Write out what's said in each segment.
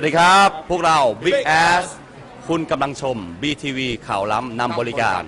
วัสดีครับ พวกเรา Big Ass คุณกำลังชม BTV ข่าวล้ำนำบริการ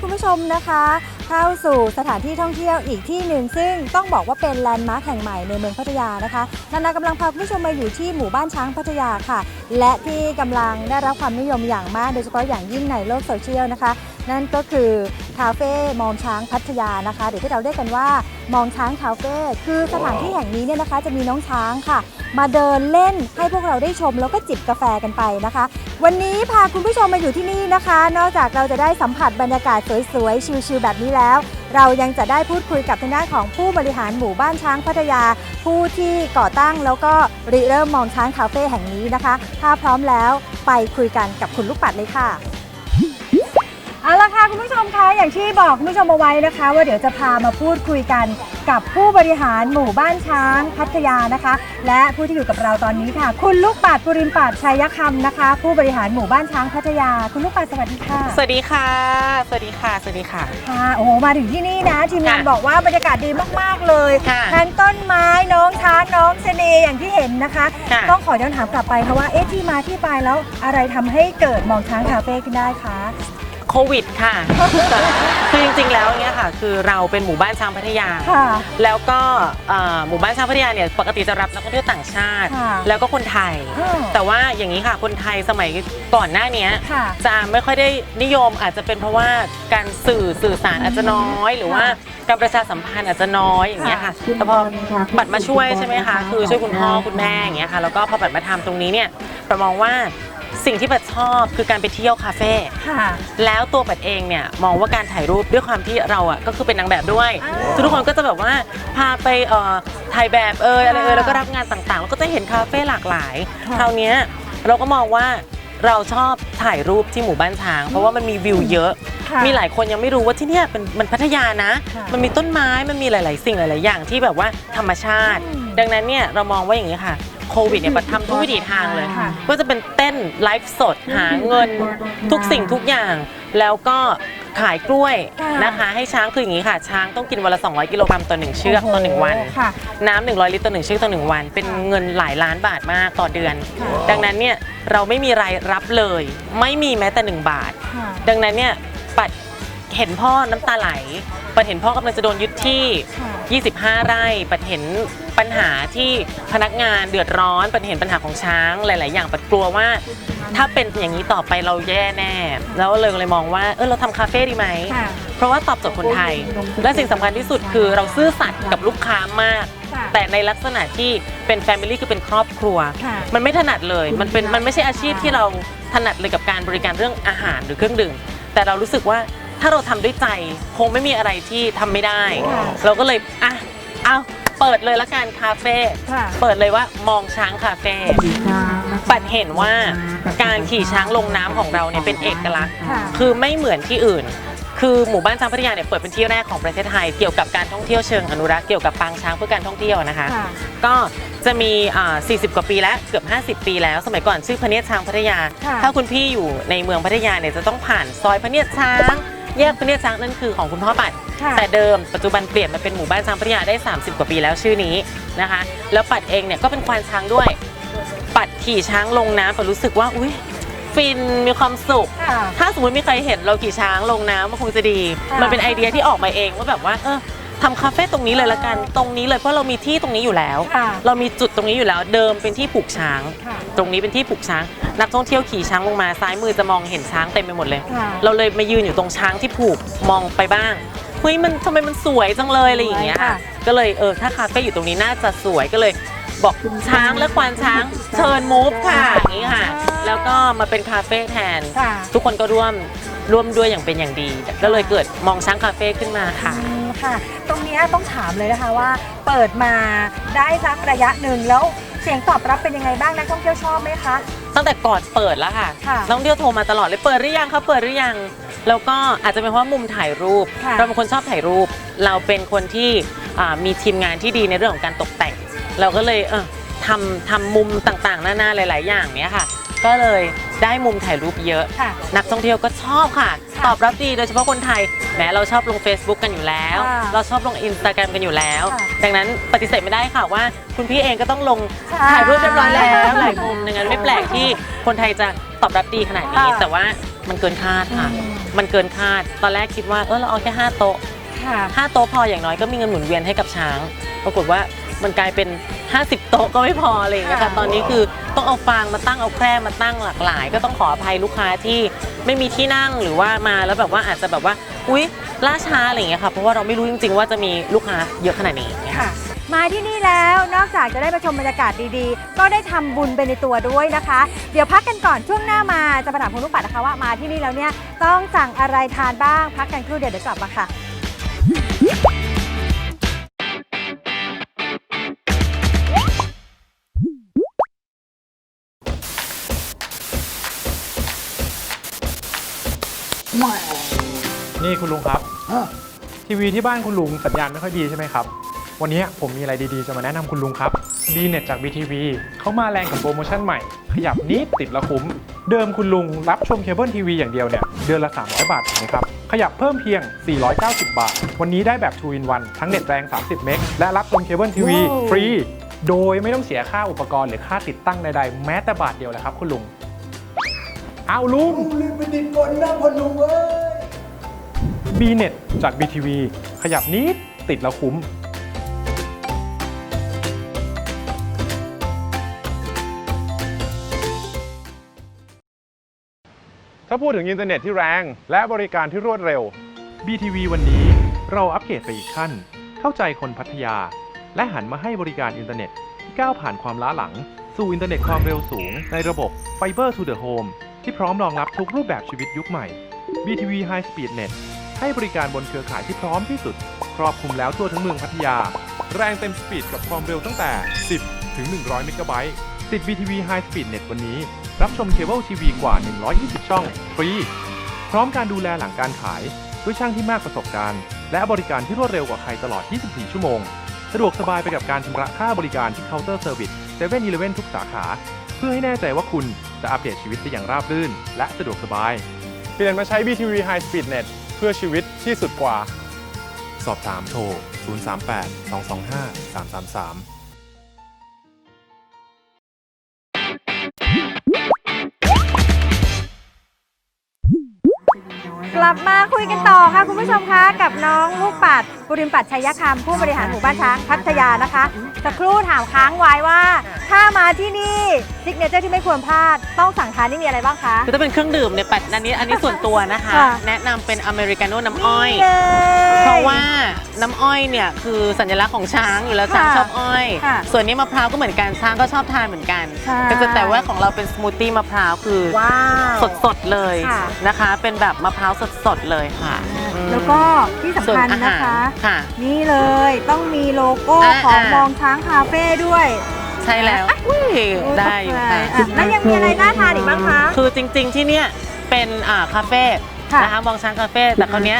คุณผู้ชมนะคะ เข้าสู่สถานที่ท่องเที่ยวอีกที่หนึ่ง ซึ่งต้องบอกว่าเป็นแลนด์มาร์คแห่งใหม่ในเมืองพัทยานะคะ นานากำลังพาคุณผู้ชมมาอยู่ที่หมู่บ้านช้างพัทยาค่ะ และที่กำลังได้รับความนิยมอย่างมาก โดยเฉพาะอย่างยิ่งในโลกโซเชียลนะคะ นั่นก็คือคาเฟ่มองช้างพัทยานะคะ หรือที่เราเรียกกันว่า มองช้างคาเฟ่คือสถานที่แห่งนี้เนี่ยนะคะ จะมีน้องช้างค่ะ มาเดินเล่นให้พวกเราได้ชม แล้วก็จิบกาแฟกันไปนะคะ วันนี้พาคุณผู้ชมมาอยู่ที่นี่นะคะ นอกจากเราจะได้สัมผัสบรรยากาศสวยๆชิลๆแบบนี้แล้ว เรายังจะได้พูดคุยกับทางด้านของผู้บริหารหมู่บ้านช้างพัทยา ผู้ที่ก่อตั้งแล้วก็ริเริ่มมองช้างคาเฟ่แห่งนี้นะคะ ถ้าพร้อมแล้วไปคุยกันกับคุณลูกปัดเลยค่ะ เอาละค่ะคุณผู้ชมคะอย่างที่บอกคุณผู้ชมเอาไว้นะคะ ว่าเดี๋ยวจะพามาพูดคุยกันกับผู้บริหารหมู่บ้านช้างพัทยานะคะ และผู้ที่อยู่กับเราตอนนี้ค่ะ คุณลูกปัดปุริมปัดชัยคำนะคะ ผู้บริหารหมู่บ้านช้างพัทยา คุณลูกปัดสวัสดีค่ะสวัสดีค่ะ สวัสดีค่ะ สวัสดีค่ะ ค่ะโอ้โหมาถึงที่นี่นะทีมงานค่ะบอกว่าบรรยากาศดีมากๆเลยค่ะทั้งต้นไม้น้องช้างน้องเสน่ห์อย่างที่เห็นนะคะ ค่ะ ต้องขอย้อนถามกลับไปค่ะว่าเอ๊ะที่มาที่ไปแล้วอะไรทำให้เกิดมองช้างคาเฟ่ขึ้นได้คะ โควิดค่ะ คือจริงๆ แล้วเนี่ยค่ะ คือเราเป็นหมู่บ้านช้างพัทยา ค่ะ แล้วก็เอ่อหมู่บ้านช้างพัทยาเนี่ยปกติจะรับนักท่องเที่ยวต่างชาติ ค่ะแล้วก็คนไทย อ้อแต่ว่าอย่างนี้ค่ะคนไทยสมัยก่อนหน้าเนี้ยค่ะจะไม่ค่อยได้นิยมอาจจะเป็นเพราะว่าการสื่อสื่อสารอาจจะน้อย หรือว่าการประชาสัมพันธ์อาจจะน้อยอย่างเงี้ยค่ะแต่พอบัตรมาช่วยใช่ไหมคะคือช่วยคุณพ่อคุณแม่อย่างเงี้ยค่ะแล้วก็พอบัตรมาทำตรงนี้เนี่ยประมองว่า สิ่งที่บัตรชอบคือการไปเที่ยวคาเฟ่ค่ะ แล้วตัวปัดเองเนี่ยมองว่าการถ่ายรูปด้วยความที่เราอะก็คือเป็นนางแบบด้วยอ่าทุกคนก็จะแบบว่าพาไปเอ่อถ่ายแบบเอยอะไรเอยค่ะแล้วก็รับงานต่างๆ แล้วก็จะเห็นคาเฟ่หลากหลายค่ะคราวเนี้ยเราก็มองว่าเราชอบถ่ายรูปที่หมู่บ้านช้าง เพราะว่ามันมีวิวเยอะ ค่ะมีหลายคนยังไม่รู้ว่าที่เนี่ยเป็นมันพัทยานะ ค่ะมันมีต้นไม้มันมีหลาย ๆ สิ่งหลาย ๆ อย่างที่แบบว่าธรรมชาติอืมดังนั้นเนี่ยเรามองว่าอย่างนี้ค่ะ โควิดเนี่ยปัดทำทุกวิถีทางเลย ค่ะ ก็จะเป็นเต้นไลฟ์สดหาเงินทุกสิ่งทุกอย่าง แล้วก็ขายกล้วยค่ะนะคะ ให้ช้างคืออย่างนี้ค่ะ ช้างต้องกินวันละ 200 กิโลกรัมต่อหนึ่งเชือกต่อหนึ่งวันโโค่ะ น้ำ100 ลิตรต่อหนึ่งเชือกต่อหนึ่งวัน เป็นเงินหลายล้านบาทมากต่อเดือนค่ะดังนั้นเนี่ยเราไม่มีรายรับเลย ไม่มีแม้แต่หนึ่งบาท ค่ะ ดังนั้นเนี่ยปัด เห็นพ่อน้ำตาไหล ปัดเห็นพ่อกำลังจะโดนยึดที่ค่ะ25 ไร่ ปัดเห็นปัญหาที่พนักงานเดือดร้อน ปัดเห็นปัญหาของช้างหลาย ๆ อย่าง ปัดกลัวว่า ถ้าเป็นอย่างนี้ต่อไปเราแย่แน่ แล้วเลยเลยมองว่า เออเราทำคาเฟ่ดีไหมค่ะเพราะว่าตอบโจทย์คนไทย และสิ่งสำคัญที่สุดคือเราซื่อสัตย์กับลูกค้ามาก ค่ะแต่ในลักษณะที่เป็นแฟมิลี่คือเป็นครอบครัว ค่ะมันไม่ถนัดเลย มันเป็นมันไม่ใช่อาชีพที่เราถนัดเลยกับการบริการเรื่องอาหารหรือเครื่องดื่ม แต่เรารู้สึกว่า ถ้าเราทำด้วยใจคงไม่มีอะไรที่ทำไม่ได้ ค่ะเราก็เลยอะเอาเปิดเลยละกันคาเฟ่ค่ะ เปิดเลยว่ามองช้างคาเฟ่ปัดเห็นว่าการขี่ช้างลงน้ำของเราเนี่ยเป็นเอกลักษณ์ ค่ะ คือไม่เหมือนที่อื่น คือหมู่บ้านช้างพัทยาเนี่ยเปิดเป็นที่แรกของประเทศไทย เกี่ยวกับการท่องเที่ยวเชิงอนุรักษ์เกี่ยวกับปางช้างเพื่อการท่องเที่ยวนะคะ ค่ะ ก็จะมีอ่า40 กว่าปีแล้วเกือบ 50 ปีแล้ว สมัยก่อนชื่อพระเนียดช้างพัทยา ค่ะถ้าคุณพี่อยู่ในเมืองพัทยาเนี่ยจะต้องผ่านซอยพระเนียดช้าง แยกพระเนียดช้างนั่นคือของคุณพ่อปัด ค่ะแต่เดิมปัจจุบันเปลี่ยนมาเป็นหมู่บ้านช้างพัทยาได้ 30 กว่าปีแล้วชื่อนี้นะคะ แล้วปัดเองเนี่ยก็เป็นควานช้างด้วย ปัดขี่ช้างลงน้ำปัดรู้สึกว่า อุ้ยฟินมีความสุข ค่ะ ถ้าสมมติมีใครเห็นเราขี่ช้างลงน้ำมันคงจะดี ค่ะ มันเป็นไอเดียที่ออกมาเองว่าแบบว่าเออ ทำคาเฟ่ตรงนี้เลยละกัน ตรงนี้เลยเพราะเรามีที่ตรงนี้อยู่แล้ว ค่ะเรามีจุดตรงนี้อยู่แล้วเดิมเป็นที่ผูกช้าง ค่ะตรงนี้เป็นที่ผูกช้าง นักท่องเที่ยวขี่ช้างลงมาซ้ายมือจะมองเห็นช้างเต็มไปหมดเลย ค่ะ เราเลยมายืนอยู่ตรงช้างที่ผูกมองไปบ้างเฮ้ยมันทำไมมันสวยจังเลยอะไรอย่างเงี้ยค่ะ ก็เลยเออถ้าคาเฟ่อยู่ตรงนี้น่าจะสวยก็เลย บอกช้างและควานช้างเชิญมูฟค่ะอย่างนี้ค่ะ แล้วก็มาเป็นคาเฟ่แทน ค่ะทุกคนก็ร่วมร่วมด้วยอย่างเป็นอย่างดี ก็เลยเกิดมองช้างคาเฟ่ขึ้นมาค่ะ อืมค่ะ ตรงเนี้ยต้องถามเลยนะคะว่า เปิดมาได้สักระยะหนึ่งแล้วเสียงตอบรับเป็นยังไงบ้างนักท่องเที่ยวชอบไหมคะ ตั้งแต่ก่อนเปิดแล้วค่ะค่ะนักท่องเที่ยวโทรมาตลอดเลยเปิดหรือยังคะเปิดหรือยัง แล้วก็อาจจะเป็นเพราะว่ามุมถ่ายรูป ค่ะ เราเป็นคนชอบถ่ายรูป เราเป็นคนที่อ่ามีทีมงานที่ดีในเรื่องของการตกแต่ง เราก็เลยเออทำทำมุมต่างๆ นานาหลาย ๆ อย่างเนี้ยค่ะ ก็เลยได้มุมถ่ายรูปเยอะ ค่ะ นักท่องเที่ยวก็ชอบค่ะ ค่ะตอบรับดีโดยเฉพาะคนไทยแม้เราชอบลง Facebook กันอยู่แล้ว ค่ะเราชอบลงอินสตาแกรมกันอยู่แล้ว ค่ะดังนั้นปฏิเสธไม่ได้ค่ะว่า คุณพี่เองก็ต้องลงใช่ถ่ายรูปเรียบร้อยแล้วหลายมุมดังนั้นไม่แปลกที่คนไทยจะตอบรับดีขนาดนี้ ค่ะแต่ว่ามันเกินคาดค่ะ อืม มันเกินคาด ตอนแรกคิดว่าเออเราเอาแค่5โต๊ะ ค่ะ5โต๊ะพออย่างน้อยก็มีเงินหมุนเวียนให้กับช้าง ปรากฏว่า มันกลายเป็น 50 โต๊ะก็ไม่พออะไรอย่างเงี้ยค่ะค่ะตอนนี้คือต้องเอาฟางมาตั้งเอาแคร่มาตั้งหลากหลาย ก็ต้องขออภัยลูกค้าที่ไม่มีที่นั่งหรือว่ามาแล้วแบบว่าอาจจะแบบว่าอุ๊ยล่าช้าอะไรอย่างเงี้ยค่ะเพราะว่าเราไม่รู้จริง ๆ ว่าจะมีลูกค้าเยอะขนาดนี้ค่ะ มาที่นี่แล้วนอกจากจะได้ไปชมบรรยากาศดีๆ ก็ได้ทำบุญไปในตัวด้วยนะคะ เดี๋ยวพักกันก่อนช่วงหน้ามาจะมาถามคุณลูกปัดนะคะว่ามาที่นี่แล้วเนี่ยต้องสั่งอะไรทานบ้างพักกันครู่เดียวเดี๋ยวกลับมาค่ะ นี่คุณลุงครับทีวีที่บ้านคุณลุงสัญญาณไม่ค่อยดีใช่ไหมครับ วันนี้ผมมีอะไรดีๆ จะมาแนะนำคุณลุงครับ b ีเน็ตจาก BTV เขามาแรงกับโปรโมชั่นใหม่ ขยับนิดติดละคุ้ม เดิมคุณลุงรับชมเคเบิลทีวีอย่างเดียวเนี่ย เดือนละ 300 บาทถูกไหมครับ ขยับเพิ่มเพียง 490 บาท วันนี้ได้แบบ 2 in 1ทั้งเน็ตแรง 30 เมกและรับชมเคเบิลทีวีว้าวฟรี โดยไม่ต้องเสียค่าอุปกรณ์หรือค่าติดตั้งใดๆ แม้แต่บาทเดียวเลยครับคุณลุง เอาลุงรีบไปติดก่อนนะพอลุงเอ้ย b ีเน็ตจาก BTV ขยับนิดติดแล้วคุ้ม ถ้าพูดถึงอินเทอร์เน็ตที่แรง และบริการที่รวดเร็ว BTV วันนี้เราอัปเกรดไปอีกขั้น เข้าใจคนพัทยา และหันมาให้บริการอินเทอร์เน็ตที่ก้าวผ่านความล้าหลัง สู่อินเทอร์เน็ตความเร็วสูงในระบบ Fiber to the Home ที่ ที่พร้อมรองรับทุกรูปแบบชีวิตยุคใหม่ BTV High Speed Net ให้บริการบนเครือข่ายที่พร้อมที่สุด ครอบคลุมแล้วทั่วทั้งเมืองพัทยา แรงเต็มสปีดกับความเร็วตั้งแต่ 10 ถึง 100 เมกะไบต์ติด BTV High Speed Net วันนี้ รับชมเคเบิลทีวีกว่า 120 ช่อง ฟรี พร้อมการดูแลหลังการขาย ด้วยช่างที่มากประสบการณ์ และบริการที่รวดเร็วกว่าใครตลอด 24 ชั่วโมง สะดวกสบายไปกับการชำระค่าบริการที่เคาน์เตอร์เซอร์วิส7 e เ e ่ e อทุกสาขา เพื่อให้แน่ใจว่าคุณจะอัปเดตชีวิตได้อย่างราบรื่น และสะดวกสบาย เปลี่ยนมาใช้ BTV High Speed Net เพื่อชีวิตที่สุดกว่า สอบถามโทร 038 225 333กลับมาคุยกันต่อค่ะคุณผู้ชมคะกับน้องลูกปัด บุริมปัดชัยคำผู้บริหารหมู่บ้านช้างพัทยานะคะสักครู่ถามค้างไว้ว่า ถ้ามาที่นี่ซิกเนเจอร์ที่ไม่ควรพลาดต้องสั่งทานนี่มีอะไรบ้างคะ คือถ้าเป็นเครื่องดื่มเนี่ยปัดอันนี้อันนี้ส่วนตัวนะคะ ค่ะ แนะนำเป็นอเมริกาโน่น้ำอ้อย นี่เลย เพราะว่าน้ำอ้อยเนี่ยคือสัญลักษณ์ของช้างอยู่แล้วช้างค่ะชอบอ้อย ค่ะส่วนนี้มะพร้าวก็เหมือนกันช้างก็ชอบทานเหมือนกันใช่แต่แต่ว่าของเราเป็นสมูทตี้มะพร้าวคือว้าว สดๆเลยค่ะ นะคะ เป็นแบบมะพร้าวสดๆเลยค่ะอืม แล้วก็ที่ส่วนสำคัญอานะหารคะ ค่ะ นี่เลยต้องมีโลโก้อ่าของอ่ามองช้างคาเฟ่ด้วยใช่แล้วอุ้ยได้อยู่ค่ะ อะแล้วยังมีอะไรน่าทานอีกบ้างคะ คือจริงๆที่เนี่ยเป็นอ่าคาเฟ่ค่ะนะคะมองช้างคาเฟ่แต่คราวเนี้ย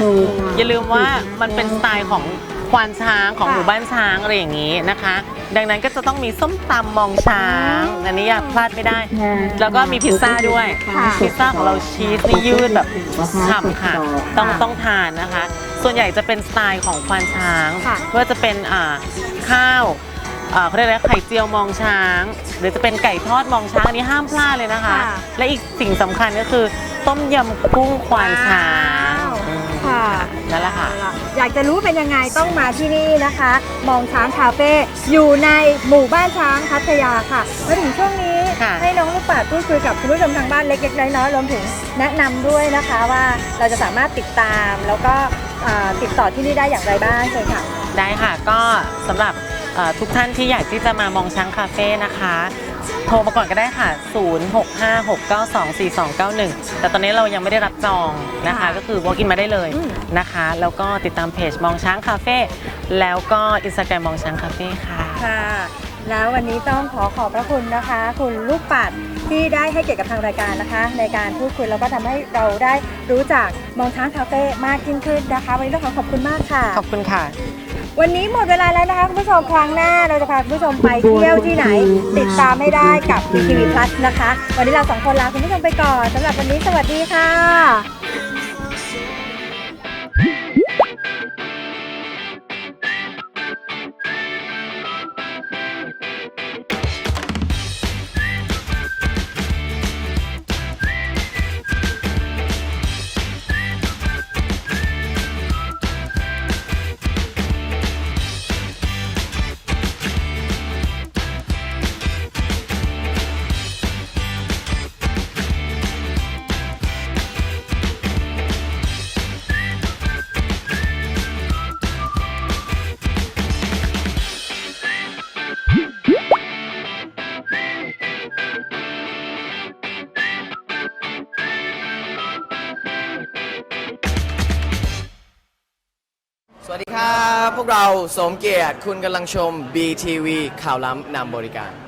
อย่าลืมว่ามันเป็นสไตล์ของ ควานช้างของค่ะหมู่บ้านช้างอะไรอย่างนี้นะคะ ดังนั้นก็จะต้องมีส้มตำมองช้างอืมอันนี้อยากพลาดไม่ได้ แล้วก็มีพิซซ่าด้วยค่ะพิซซ่าของเราชีสนี่ยืดแบบฉ่ำค่ะ ต้องต้องทานนะคะ ส่วนใหญ่จะเป็นสไตล์ของควานช้างค่ะว่าจะเป็นอ่าข้าวอ่าเขาเรียกอะไรไข่เจียวมองช้าง หรือจะเป็นไก่ทอดมองช้างอันนี้ห้ามพลาดเลยนะคะค่ะและอีกสิ่งสำคัญก็คือ ต้มยำกุ้งควานช้างว้าวอืมค่ะ นั่นแหละค่ะ อยากจะรู้เป็นยังไงต้องมาที่นี่นะคะ มองช้างคาเฟ่อยู่ในหมู่บ้านช้างพัทยาค่ะมาถึงช่วงนี้ค่ะ ให้น้องลูกปัดพูดคุยกับคุณผู้ชมทางบ้านเล็กๆน้อยๆรวมถึงแนะนำด้วยนะคะว่าเราจะสามารถติดตามแล้วก็อ่าติดต่อที่นี่ได้อย่างไรบ้างเชิญค่ะ ได้ค่ะก็สำหรับเอ่อทุกท่านที่อยากที่จะมามองช้างคาเฟ่นะคะ โทรมาก่อนก็ได้ค่ะ 0656924291 แต่ตอนนี้เรายังไม่ได้รับจองนะคะค่ะก็คือ walk in มาได้เลยอืมนะคะ แล้วก็ติดตามเพจมองช้างคาเฟ่แล้วก็อินสตาแกรมมองช้างคาเฟ่ค่ะ ค่ะ แล้ววันนี้ต้องขอขอบพระคุณนะคะ คุณลูกปัดที่ได้ให้เกียรติกับทางรายการนะคะ ในการพูดคุยแล้วก็ทำให้เราได้รู้จักมองช้างคาเฟ่มากยิ่งขึ้นนะคะ วันนี้ต้องขอขอบคุณมากค่ะ ขอบคุณค่ะ วันนี้หมดเวลาแล้วนะคะคุณผู้ชมครั้งหน้าเราจะพาคุณผู้ชมไปเที่ยวที่ไหน ติดตามให้ได้กับ BTV Plus นะคะ วันนี้เราสองคนลาคุณผู้ชมไปก่อนสำหรับวันนี้สวัสดีค่ะ เราสมเกียรติคุณกำลังชม BTV ข่าวล้ำนำบริการ